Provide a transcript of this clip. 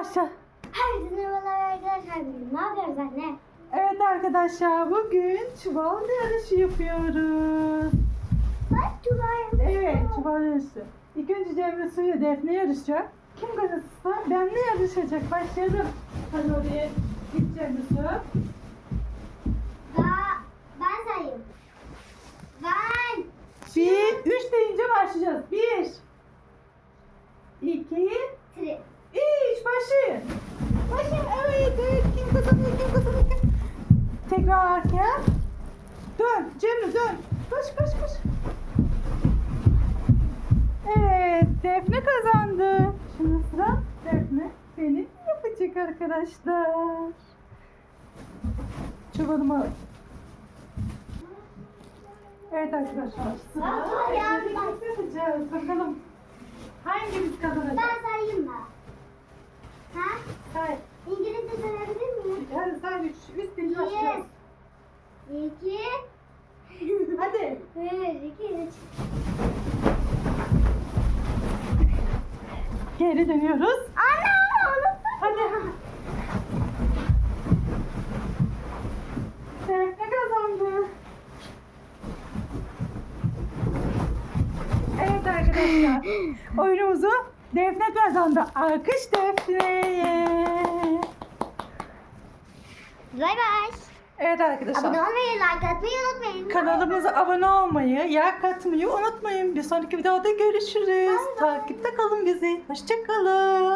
başla. Herkese merhabalar arkadaşlar. Bugün ne yapıyoruz anne? Evet arkadaşlar bugün çuval yarışı yapıyoruz. Bak Tuba'ya. Evet çuval yarışı. İlk önce Cemre Su ile Defne yarışacak. Kim kazanırsa benimle yarışacak. Başlayalım. Hadi oraya git Cemre Su. Ben sayayım. Ben. Bir, üç deyince başlayacağız. Bir, iki, Tri. üç. Başlayın. Başlayın. Evet, evet. Kim kazanıyor, kim kazanıyor, kim? Tekrar arkaya. Dön. Cemre dön. Koş, koş, koş. Evet, Defne kazandı. Şimdi sıra Defne. Benim yapacak arkadaşlar. Çuvalımı al. Evet arkadaşlar. Sıra yapacağız. Bakalım hangimiz kazanacak? Ben sayayım mı? Ha? Say. İngilizce sayabilir miyim? Hadi say üç. Üç bin başlıyoruz. Bir. İki. Geri dönüyoruz. Anne. Hadi. Defne kazandı. Evet arkadaşlar. Oyunumuzu Defne kazandı. Alkış Defne'ye. Bay bay. Evet arkadaşlar. Abone olmayı, like atmayı unutmayın. Kanalımıza abone olmayı, yer katmayı unutmayın. Bir sonraki videoda görüşürüz. Takipte kalın bizi. Hoşçakalın.